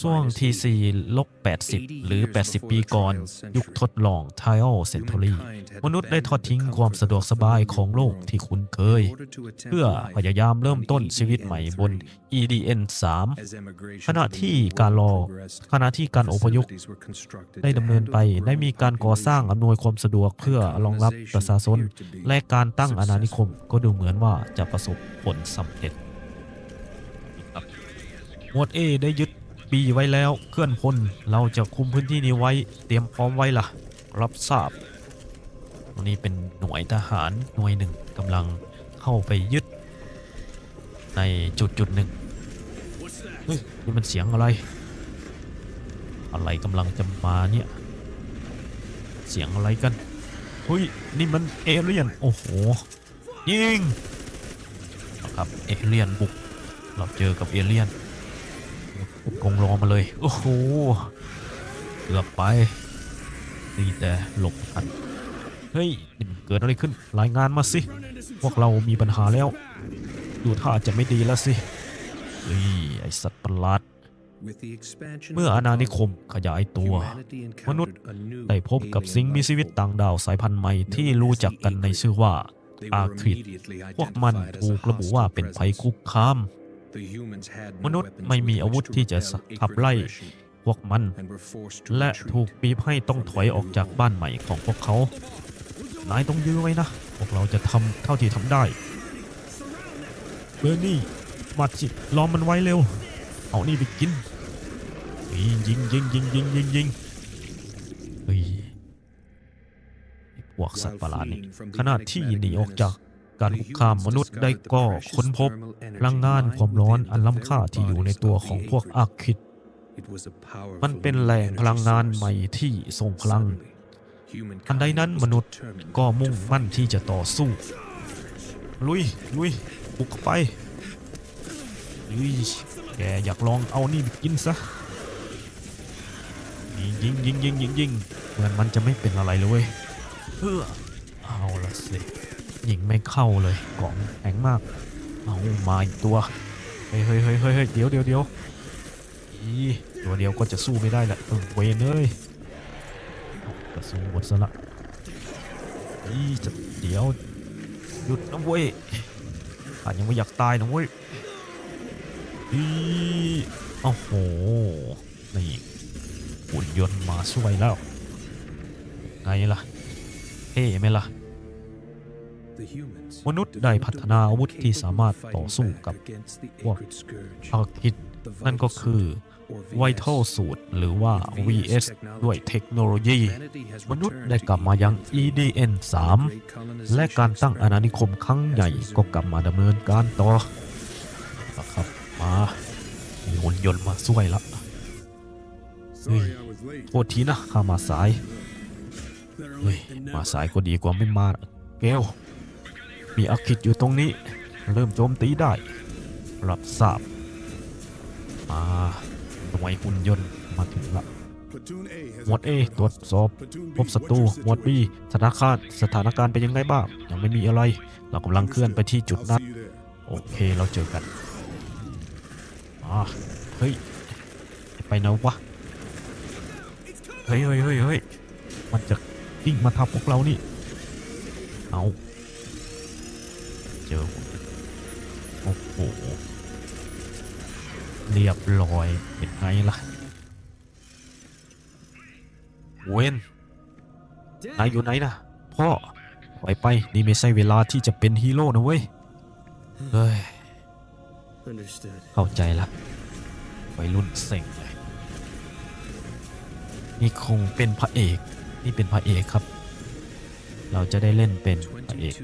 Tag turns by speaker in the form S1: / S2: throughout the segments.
S1: ช่วง TC ลบ 80 หรือ 80 ปีก่อน ยุคทดลอง Trial Century มนุษย์ได้ทอดทิ้งความสะดวกสบายของโลกที่คุ้นเคย เพื่อพยายามเริ่มต้นชีวิตใหม่บน EDN 3ขณะที่การรอขณะที่การอพยพได้ดำเนินไปได้มีการก่อสร้างอำนวยความสะดวกเพื่อรองรับประชาชนและการตั้งอาณานิคมก็ดูเหมือนว่าจะประสบผลสำเร็จห มวด A ได้ยึด B ไว้แล้วเคลื่อนพลเราจะคุมพื้นที่นี้ไว้เตรียมพร้อมไว้ล่ะ รับทราบตรงนี้เป็นหน่วยทหารหน่วยหนึ่งกำลังเข้าไปยึด ในจุดจุดหนึ่งเฮ้ยนี่มันเสียงอะไร อะไรกำลังจะมาเนี่ยเสียงอะไรกันเฮ้ยนี่มันเอเลี่ยนโอ้โหยิงนะครับเอเลี่ยนบุกเราเจอกับเอเลี่ยน กงรอมาเลย โอ้โหเกือบไปดีแต่หลบทันเฮ้ยเกิดอะไรขึ้นรายงานมาสิ พวกเรามีปัญหาแล้ว ดูท่าจะไม่ดีแล้วสิเฮ้ยไอสัตว์ประหลาด
S2: เมื่ออาณานิคมขยายตัว มนุษย์ได้พบกับสิ่งมีชีวิตต่างดาวสายพันธุ์ใหม่ที่รู้จักกันในชื่อว่าอาคริต
S1: พวกมันถูกระบุว่าเป็นภัยคุกคาม
S2: มนุษย์ไม่มีอาวุธที่จะขับไล่
S1: พวกมัน และถูกบีบให้ต้องถอยออกจากบ้านใหม่ของพวกเขา นายต้องยื้อไว้นะ พวกเราจะทำเท่าที่ทำได้ เบอร์นี่ มาจิล้อมมันไว้เร็ว เอานี่ไปกิน ยิงยิงยิงยิงยิงยิงยิงเฮ้ยไอ้พวกสัตว์ประหลาดนี่ขณะที่หนีออกจาก การคุกคามมนุษย์ได้ก็ค้นพบพลังงานความร้อนอันล้ำค่าที่อยู่ในตัวของพวกอาคิด มันเป็นแหล่งพลังงานใหม่ที่ทรงพลัง อันใดนั้นมนุษย์ก็มุ่งมั่นที่จะต่อสู้ ลุย ลุยบุกไปลุยแกอยากลองเอานี่ไปกินซะยิงยิงยิงยิงยิงยิงเหมือนมันจะไม่เป็นอะไรเลยเพื่อเอาละสิ ยิงไม่เข้าเลยกล่องแข็งมาก เอามาอีกตัว เฮ้ยเฮ้ยเฮ้ยเฮ้ยเดี๋ยวเดี๋ยวเดี๋ยวอีตัวเดียวก็จะสู้ไม่ได้แหละเออเวนเลยกระสุนหมดซะละอีจะเดี๋ยวหยุดนะเว้ยข้ายังไม่อยากตายนะเว้ยอีโอ้โห นี่หุ่นยนต์มาช่วยแล้ว ไงล่ะเท่ไหมล่ะ มนุษย์ได้พัฒนาอาวุธที่สามารถต่อสู้กับพวกอาคิดนั่นก็คือ Vital Suit หรือว่า VS ด้วยเทคโนโลยี มนุษย์ได้กลับมายัง EDN 3 และการตั้งอาณานิคมครั้งใหญ่ก็กลับมาดำเนินการต่อนะครับมามีหุ่นยนต์มาช่วยละเฮ้ยโทษทีนะข้ามาสายเฮ้ยมาสายก็ดีกว่าไม่มานะแก้ว มีอาคิดอยู่ตรงนี้ เริ่มโจมตีได้ รับทราบมาหน่วยหุ่นยนต์มาถึงละหมวด A ตรวจสอบพบศัตรูหมวด B สถานการณ์สถานการณ์เป็นยังไงบ้าง ยังไม่มีอะไร เรากำลังเคลื่อนไปที่จุดนัด โอเคเราเจอกันอ่าเฮ้ย ไปไหนวะ เฮ้ยเฮ้ยเฮ้ยเฮ้ยมันจะวิ่งมาทับพวกเรานี่ เอา เจอผมโอ้โหเรียบร้อยเป็นไงล่ะเวนนายอยู่ไหนนะพ่อถอยไปนี่ไม่ใช่เวลาที่จะเป็นฮีโร่นะเว้ยเฮ้ยเข้าใจละวัยรุ่นเซ็งเลยนี่คงเป็นพระเอก นี่เป็นพระเอกครับ เราจะได้เล่นเป็นพระเอก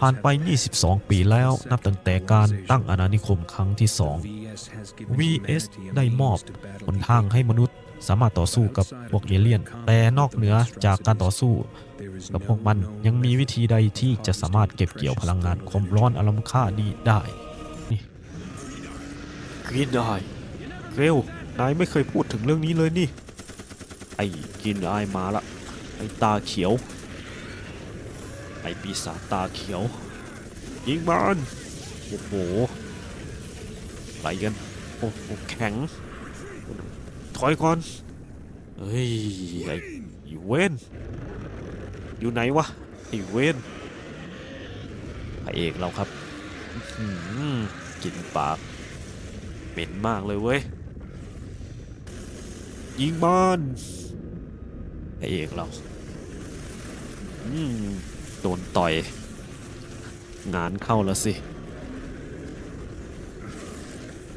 S1: ผ่านไป 22 ปีแล้วนับตั้งแต่การตั้งอาณานิคมครั้งที่ 2 VS ได้มอบหนทางให้มนุษย์สามารถต่อสู้กับพวกเอเลี่ยน แต่นอกเหนือจากการต่อสู้ กับพวกมันยังมีวิธีใดที่จะสามารถเก็บเกี่ยวพลังงานความร้อนอารมค่านี้ได้นี่กรีนได้เร็วนายไม่เคยพูดถึงเรื่องนี้เลยนี่ ไอ้กินไอายมาละไอ้ตาเขียว ไอปีศาจตาเขียว ยิงมันโอ้โหไปกันโอ้โหแข็ง ถอยก่อนเฮ้ยไอ้เวนอยู่ไหนวะไอ้เวนพระเอกเราครับอื้อหือกลินปากเหม็นมากเลยเว้ย ยิงบอลพระเอกเรา อืม โดนต่อย งานเข้าแล้วสิ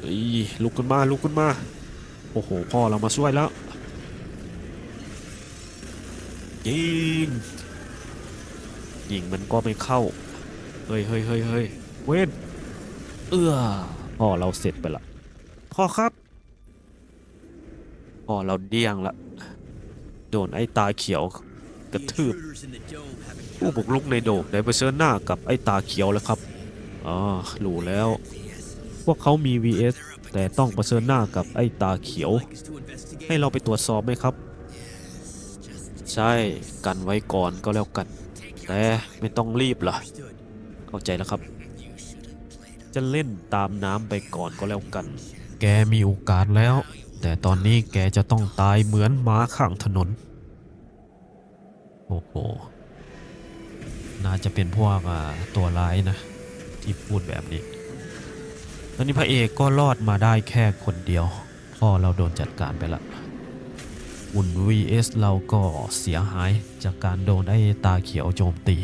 S1: เอ้ยลุกขึ้นมาลุกขึ้นมา โอ้โห พ่อเรามาช่วยแล้วยิงยิงมันก็ไม่เข้า เฮ้ยเฮ้ยเฮ้ยเฮ้ยเว้นเอื้อพ่อเราเสร็จไปละพ่อครับพ่อเราเดี้ยงละโดนไอ้ตาเขียว กระทืบ ผู้บุกรุกในโดกได้เผชิญหน้ากับไอ้ตาเขียวแล้วครับอ๋อรู้แล้ว พวกเขามี VS แต่ต้องเผชิญหน้ากับไอ้ตาเขียว ให้เราไปตรวจสอบไหมครับ ใช่กันไว้ก่อนก็แล้วกัน แต่ไม่ต้องรีบล่ะเข้าใจแล้วครับ จะเล่นตามน้ำไปก่อนก็แล้วกัน แกมีโอกาสแล้ว แต่ตอนนี้แกจะต้องตายเหมือนหมาข้างถนนโอ้โห น่าจะเป็นพวกอ่าตัวร้ายนะ ที่พูดแบบนี้ ตอนนี้พระเอกก็รอดมาได้แค่คนเดียว พ่อเราโดนจัดการไปละอุ่น vs เราก็เสียหายจากการโดนไอ้ตาเขียวโจมตี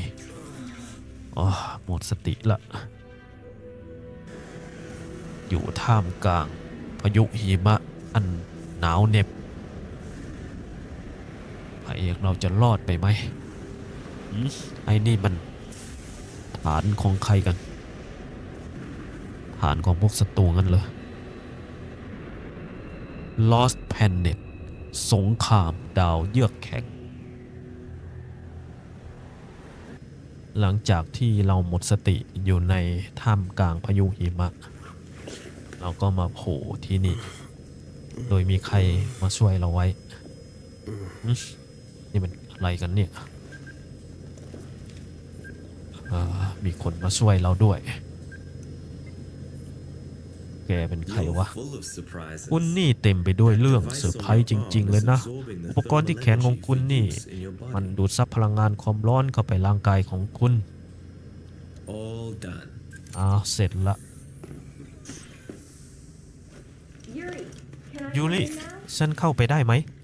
S1: อ๋อหมดสติละอยู่ท่ามกลางพายุหิมะอันหนาวเหน็บ เอกเราจะรอดไปไหมหืมไอ้นี่มันฐานของใครกันฐานของพวกศัตรูงั้นเลย Lost Planet สงครามดาวเยือกแข็ง หลังจากที่เราหมดสติอยู่ในท่ามกลางพายุหิมะ เราก็มาโผล่ที่นี่ โดยมีใครมาช่วยเราไว้อืม นี่มันอะไรกันเนี่ยอ่ามีคนมาช่วยเราด้วย แกเป็นใครวะ คุณนี่เต็มไปด้วยเรื่องเซอร์ไพรส์จริง ๆ เลยนะ อุปกรณ์ที่แขนของคุณนี่ มันดูดซับพลังงานความร้อนเข้าไปร่างกายของคุณ
S3: All done.
S1: อ้าวเสร็จละ
S4: Yuri, can I
S1: ยู
S4: come
S1: ริ
S4: in now?
S1: ฉันเข้าไปได้ไหม
S3: The thermal energy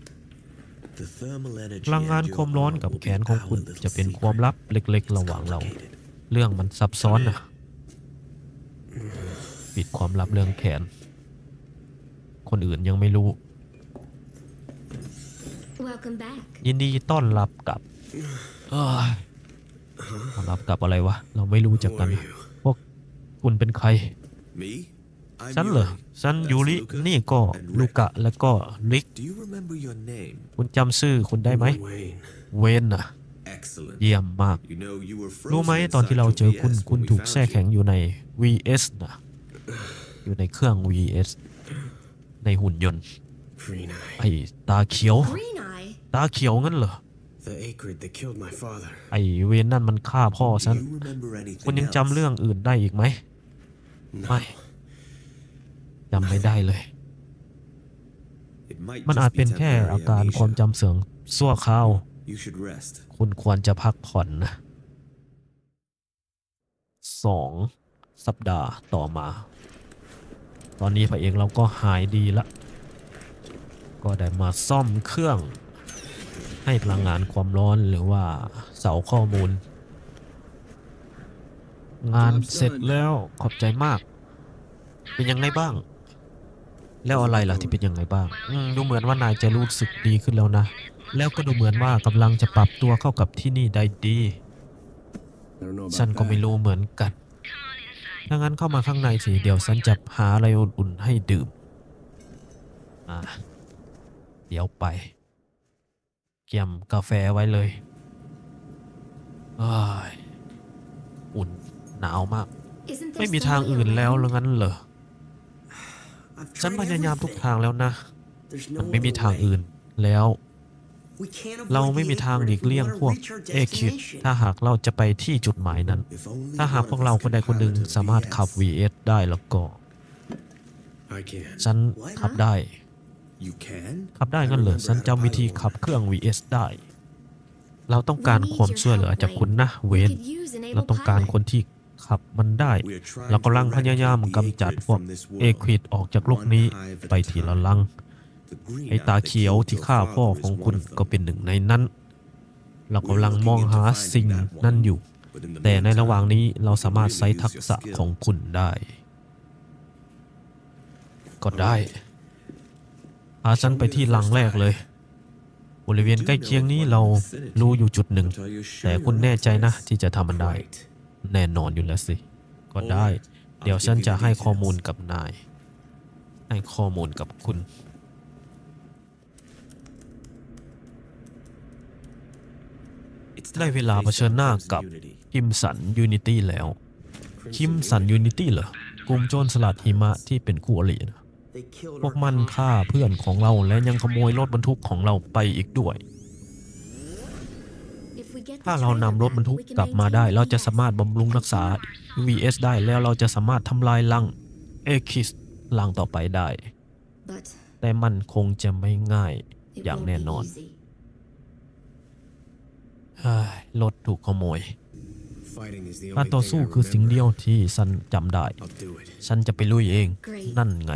S1: พลังงาน
S3: and
S1: ความร้อนกับ
S3: will
S1: แข
S3: be
S1: นของ
S3: our
S1: คุณ
S3: little
S1: จะเป็น
S3: secret.
S1: ความลับเล็กๆ ระหว่างเรา
S3: Complicated.
S1: เรื่องมันซับซ้อนนะปิดความลับเรื่องแขน คนอื่นยังไม่รู้
S4: Welcome back.
S1: ยินดีต้อนรับกับเอ้ยต้อนรับกับอะไรวะ เราไม่รู้จัก
S3: Who
S1: กัน
S3: are
S1: นะ
S3: you?
S1: พวกคุณเป็นใคร
S3: Me? I'm
S1: ฉันเหรอ
S3: Yuri.
S1: ฉัน
S3: That's
S1: ยูริ
S3: Luca
S1: นี่ก็
S3: and
S1: ลู
S3: Rick.
S1: กะแล้วก็ริก
S3: Do you remember your name?
S1: คุณจำชื่อคุณได้ไหม
S3: Wayne.
S1: เวนน่ะ
S3: Excellent.
S1: เยี่ยมมาก
S3: You know you were
S1: รู้
S3: frozen
S1: ไหมตอนที่
S3: inside
S1: เรา
S3: your
S1: เจอคุณ
S3: VS
S1: คุณ
S3: when we
S1: ถูก
S3: found
S1: แช่แข็ง
S3: you.
S1: อยู่ใน VS นะอยู่ในเครื่อง VS ในหุ่นยนต์
S5: Green Eye.
S1: ไอ้ตาเขียว
S4: Green Eye?
S1: ตาเขียวงั้นเหรอ
S5: The acrid that killed my father.
S1: ไอ้เวนนั่นมันฆ่าพ่อ
S3: Do
S1: ฉัน
S3: you remember anything
S1: คุณยัง
S3: else?
S1: จำเรื่องอื่นได้อีกไหม
S5: No.
S1: ไม่ จำไม่ได้เลย
S3: It might
S1: มัน
S3: just
S1: อาจ
S3: be
S1: เป็นแค่
S3: temporary
S1: อาการ
S3: amnesia.
S1: ความจำเสื่อมชั่วคราว
S3: You should rest.
S1: คุณควรจะพักผ่อนนะสองสัปดาห์ต่อมา ตอนนี้พระเอกเราก็หายดีละ ก็ได้มาซ่อมเครื่อง ให้พลังงานความร้อนหรือว่าเสาข้อมูล งานเสร็จแล้วขอบใจมาก เป็นยังไงบ้าง แล้วอะไรล่ะที่เป็นยังไงบ้างอืมดูเหมือนว่านายจะรู้สึกดีขึ้นแล้วนะ แล้วก็ดูเหมือนว่ากำลังจะปรับตัวเข้ากับที่นี่ได้ดี
S5: I don't know about
S1: ฉันก็ไม่
S5: that.
S1: รู้เหมือนกันถ้างั้นเข้ามาข้างในสิ เดี๋ยวฉันจะหาอะไรอุ่นๆให้ดื่ม อ่า เดี๋ยวไป เกี่ยมกาแฟไว้เลยอ้ายอุ่นหนาวมาก
S4: Isn't there
S1: ไม่มีทาง
S4: somebody
S1: อื่นแล้ว
S4: around?
S1: หรืองั้นเหรอ
S5: I've
S1: ฉัน
S5: tried
S1: พยายามทุก
S5: everything.
S1: ทางแล้วนะ
S5: There's
S1: มัน
S5: no
S1: ไม่มี
S5: other
S1: ทาง
S5: way.
S1: อื่นแล้ว
S5: We can't avoid
S1: เรา
S5: the
S1: ไม่มีทาง
S5: acrid
S1: หลี
S5: if
S1: ก
S5: we
S1: เลี่ยง
S5: wanna
S1: พวก
S5: reach our
S1: เอคิด
S5: destination.
S1: ถ้าหากเราจะไปที่จุดหมายนั้น
S3: If only
S1: ถ้าหาก
S3: one
S1: พว
S3: of
S1: กเรา
S3: us
S1: คนใด
S3: can
S1: คนหนึ่ง
S3: pilot a
S1: สามารถขับ
S3: VS.
S1: VS ได้แล้วก็
S5: I can.
S1: ฉันขับได้
S3: You can?
S1: ขับได้งั้นเหรอฉันจำวิธีขับเครื่อง VS ได้ เราต้องการความช่วยเหลือจากคุณนะเวน
S4: We could use an
S1: เรา
S4: able
S1: ต้องการ
S4: pilot.
S1: คนที่ ขับมันได้
S3: We are trying
S1: เรากำลัง
S3: to
S1: พยายาม
S3: eradicate
S1: กำจัด
S3: the
S1: พวก
S3: Aechid from this
S1: เอ
S3: world,
S1: ควิดออกจากโลกนี้
S3: one hive at
S1: ไป
S3: a
S1: ทีละ
S3: time.
S1: ลัง
S3: The green
S1: ไอ้
S3: out
S1: ตา
S3: that
S1: เขียว
S3: killed
S1: ที่
S3: your
S1: ฆ่าพ่อ
S3: father
S1: ของ
S3: is
S1: คุณ
S3: one of
S1: ก็
S3: them.
S1: เป็นหนึ่งในนั้น เรากำลังมองหาสิ่งนั้นอยู่
S3: But in the
S1: แต่ในระหว่าง
S3: meantime,
S1: นี้เราสามารถ
S3: you can
S1: ใช้
S3: really
S1: ทัก
S3: use your
S1: ษะ
S3: skill.
S1: ของคุณได้ ก็ได้พาฉันไปที่ลังแรกเลยบริเวณใกล้เคียงนี้เรารู้อยู่จุดหนึ่ง
S3: But are you sure
S1: แต่
S3: you're
S1: คุณแน่ใจนะ
S3: right?
S1: ที่จะทำมันได้
S3: Right.
S1: แน่นอนอยู่แล้วสิ ก็ได้ เดี๋ยวฉันจะให้ข้อมูลกับนาย ให้ข้อมูลกับคุณ
S3: It's
S1: ได้
S3: time
S1: เว
S3: to
S1: ลา
S3: face
S1: เผชิญหน้า
S3: our
S1: กับ
S3: Crimson Unity.
S1: คิมสันยูนิตี้แล้ว คิมสันยูนิตี้เหรอกลุ่มโจรสลัดหิมะที่เป็นคู่อรินะ
S5: They killed
S1: พวก
S5: our
S1: มันฆ่าเพื่อนของเราและยังขโมยรถบรรทุกของเราไปอีกด้วย ถ้าเรานำรถบรรทุกกลับมาได้ เราจะสามารถบำรุงรักษา VS ได้แล้วเราจะสามารถทำลายลังเอคิสลังต่อไปได้ แต่มันคงจะไม่ง่ายอย่างแน่นอนรถถูกขโมยการต่อสู้คือสิ่งเดียวที่ฉันจำได้ ฉันจะไปลุยเอง
S4: Great.
S1: นั่นไง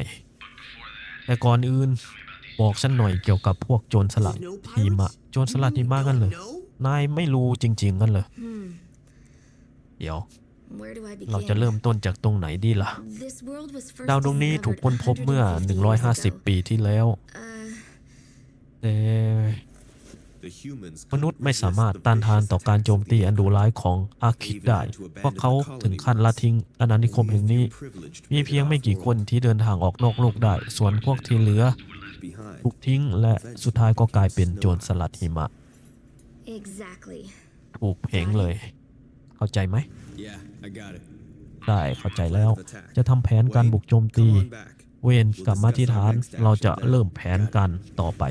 S1: แต่ก่อนอื่น บอกฉันหน่อยเกี่ยวกับพวกโจรสลัดหิมะ โจรสลัดหิมะกันเลย นายไม่รู้จริงๆกันเลย
S4: Hmm.
S1: เดี๋ยว
S4: Where do I
S1: เราจะ
S4: begin?
S1: เริ่มต้นจากตรงไหนดีล่ะ
S4: This world was first
S1: ดาวดวงนี้ถูกค้นพบเมื่อ
S4: discovered 150
S1: 150 ปีที่แล้ว
S4: Uh,
S1: แต่
S3: The humans
S1: มนุษย์ไม่สามารถต้านทานต่อการโจมตีอันดุร้ายของอาคิดได้ เพราะเขาถึงขั้นละทิ้งอาณานิคมแห่งนี้ มีเพียงไม่กี่คนที่เดินทางออกนอกโลกได้ ส่วนพวกที่เหลือ
S3: behind.
S1: ถูกทิ้งและสุดท้ายก็กลายเป็นโจรสลัดหิมะ
S4: exactly.
S1: ถูกเพงเลย เข้าใจไหม
S5: Yeah, I got it.
S1: ได้เข้าใจแล้ว จะทำแผนการบุกโจมตี
S3: Come on back.
S1: เวนกลับมาที่ฐานเราจะเริ่มแผนการต่อไป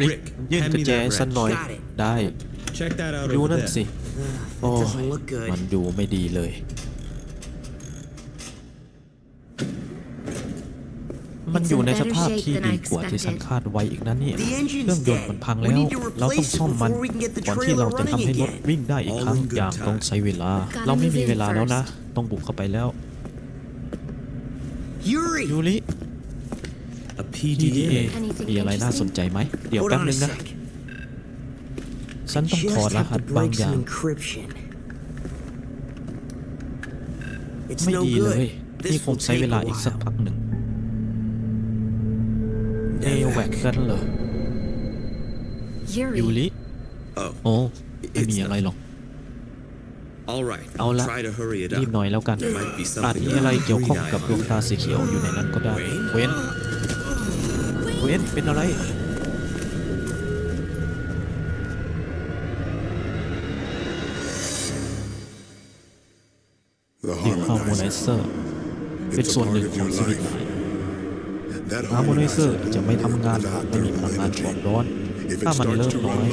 S3: Rick,
S1: ยื่น
S3: hand
S1: กระ
S3: me
S1: แจ
S3: that
S1: สัน
S3: wrench.
S1: หน่อย
S5: Got it.
S1: ได้
S3: Check that out
S1: ดู
S3: over
S1: นั่น
S3: there.
S1: สิ โอ้
S5: doesn't
S1: ย
S5: look good.
S1: มันดูไม่ดีเลย มันอยู่ในสภาพที่ดีกว่าที่ฉันคาดไว้อีกนะเนี่ย
S5: The engine's
S1: เครื่องยนต์
S5: dead.
S1: มันพัง
S5: We
S1: แล้ว
S5: need to
S1: เราต้อง
S5: replace it
S1: ซ่อมมัน
S5: before we can get the
S1: ก่อนที่เรา
S5: trailer
S1: จะทำให้
S5: running
S1: รถ
S5: again.
S1: วิ่งได้อีกครั้ง
S3: All in good
S1: อย่างต้อง
S3: time.
S1: ใช้เวลา
S4: Gotta
S1: เราไม่
S4: move
S1: มี
S4: in
S1: เวลาแล้วนะ
S4: first.
S1: ต้องบุกเข้าไปแล้ว
S5: Yuri!
S1: ยูริ
S3: A
S1: PDA
S3: PDA.
S1: มีอะไรน่าสนใจไหม เดี๋ยว
S5: Hold
S1: แป๊บ
S5: on
S1: นึ
S5: a
S1: งนะ
S5: sec.
S1: ฉันต้องถอด
S5: Just
S1: ร
S5: have
S1: หัส
S5: to
S1: บาง
S5: break
S1: อย่าง
S5: some encryption. It's
S1: ไม่
S5: no
S1: ดีเลย
S5: good.
S1: นี่
S5: This
S1: คง
S5: will
S1: ใช้เว
S5: take
S1: ลา
S5: a
S1: อีกสัก
S5: while.
S1: พักหนึ่ง เอแวกกันเหรอ
S4: Yuri.
S1: ยูริ
S3: Oh,
S1: โอ้ไม่มีอะไรหรอก
S3: all right.
S1: เอาละ
S3: Try to hurry it
S1: รีบ
S3: up.
S1: หน่อยแล้วกัน
S3: There might be
S1: อาจ
S3: something
S1: มีอะไรเกี่ยวข้องกับดวง
S3: green-eyed
S1: ตาสีเขียวอยู่ในนั้นก็ได้เว้นเว้นเป็นอะไร
S6: The
S1: ดีฮาร์โมไน
S6: harmonizer.
S1: เซอร์เป็นส่วนหนึ่งของชีวิตนาย
S6: That
S1: ฮาร์โมไนเซอร์จะไม่ทำงานหากไม่มีพลังงานความร้อน ถ้ามันเริ่มน้อย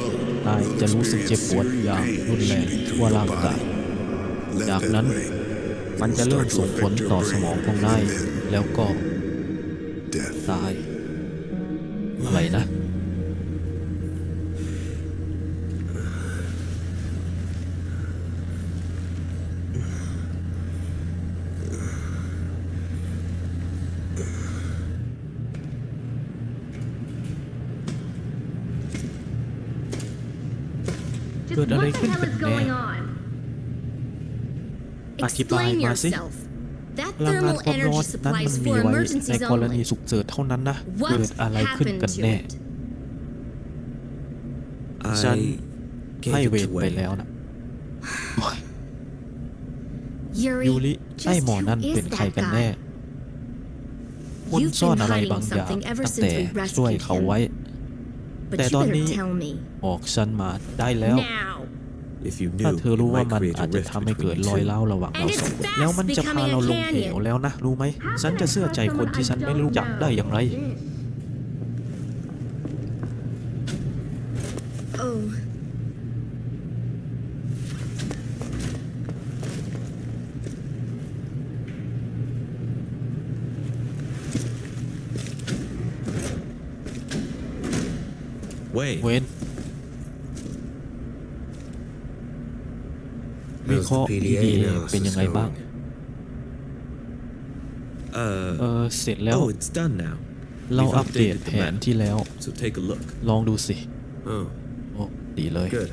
S1: นายจะรู้สึกเจ็บปวดอย่างรุนแรงทั่วร่างกายจากนั้นมันจะเริ่มส่งผลต่อสมองของนายแล้วก็ตายอะไรนะ เกิดอะไร
S4: what the
S1: ขึ้น
S4: hell
S1: กัน
S4: is
S1: แน่
S4: going on?
S1: อธิบาย
S4: Explain
S1: มาสิ
S4: yourself. That
S1: พลังงาน
S4: thermal
S1: ความร้อน
S4: energy
S1: นั้น
S4: supply
S1: มัน
S4: is
S1: มี
S4: for
S1: ไว้
S4: emergencies
S1: ในกรณี
S4: only.
S1: ฉุกเฉินเท่านั้นนะ เกิด
S4: What
S1: อะไรขึ้น
S4: happened
S1: กัน
S4: to
S1: แน่
S4: it?
S1: ฉัน
S3: I
S1: ให้
S3: gave
S1: เว
S3: it
S1: ทไป
S3: away.
S1: แล้วนะ
S4: Yuri,
S1: ยูริไอ้
S4: just
S1: หมอ
S4: who
S1: นั่น
S4: is
S1: เป็นใคร
S4: that
S1: กันแน่
S4: guy?
S1: คุณ
S4: You've
S1: ซ่อน
S4: been
S1: อะไร
S4: hiding
S1: บางอย่าง
S4: something ever
S1: ตั้ง
S4: since
S1: แต่
S4: we
S1: ช่วย
S4: rescued
S1: เขา
S4: him.
S1: ไว้
S4: But
S1: แต่
S4: you
S1: ตอน
S4: better
S1: นี้
S4: tell me
S1: บอกฉันมาได้แล้ว
S4: now.
S3: If you
S1: ถ้า
S3: knew,
S1: เธอ
S3: it
S1: รู้ว่า
S3: might
S1: มัน
S3: create
S1: อา
S3: a
S1: จจะ
S3: rift
S1: ทำให้เกิด
S3: between
S1: รอย
S3: you
S1: ร้า
S3: two.
S1: วระหว่างเรา
S4: And it's
S1: สองคน
S4: fast
S1: แล้วมันจะพาเราลง
S4: becoming a
S1: เหว
S4: canyon.
S1: แล้วนะ รู้ไหม ฉันจะเชื่อใจคนที่ฉันไม่รู้จักได้อย่างไร
S4: Oh.
S3: Wait.
S1: เวนวิเคราะห์
S5: PDA
S1: PDA
S5: analysis
S1: เป็นยังไงบ้าง
S3: Uh,
S1: เออเสร็จแล้ว
S3: oh, it's done now.
S1: เรา
S3: We've
S1: อัปเดต
S3: updated
S1: แผ
S3: the
S1: น
S3: map.
S1: ที่แล้ว
S3: So take a look.
S1: ลองดูสิ
S5: Oh,
S1: โอ้ดีเลย
S5: good.